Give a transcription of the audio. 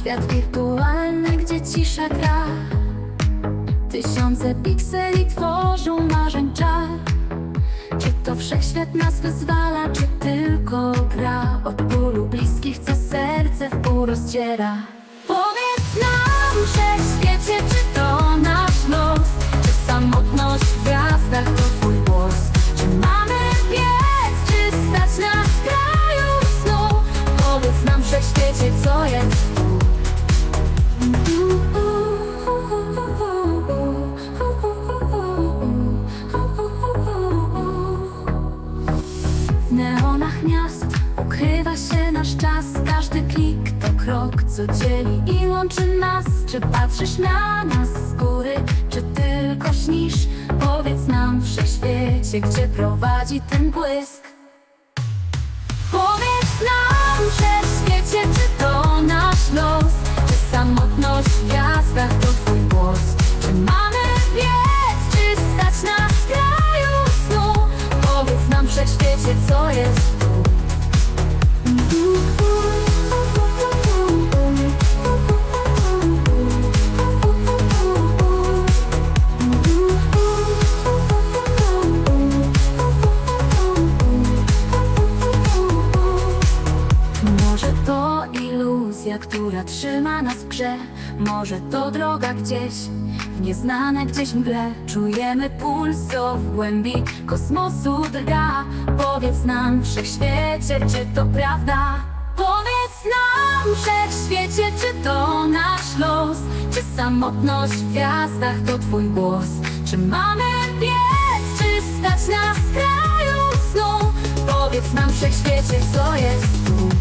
Świat wirtualny, gdzie cisza gra. Tysiące pikseli tworzą marzeń czar. Czy to wszechświat nas wyzwala, czy tylko gra? Od bólu bliskich, co serce w pół rozdziera. Powiedz nam, wszechświecie, czy to nasz los? Czy samotność w gwiazdach to twój głos? Czy mamy biec, czy stać na skraju snu? Powiedz nam, wszechświecie, co jest miast ukrywa się nasz czas. Każdy klik to krok, co dzieli i łączy nas. Czy patrzysz na nas z góry, czy tylko śnisz? Powiedz nam wszechświecie, gdzie prowadzi ten błysk iluzja, która trzyma nas w grze Może to droga gdzieś, w nieznane gdzieś mgle Czujemy puls, co w głębi kosmosu drga Powiedz nam wszechświecie, czy to prawda? Powiedz nam wszechświecie, czy to nasz los? Czy samotność w gwiazdach to twój głos? Czy mamy biec, czy stać na skraju snu? Powiedz nam wszechświecie, co jest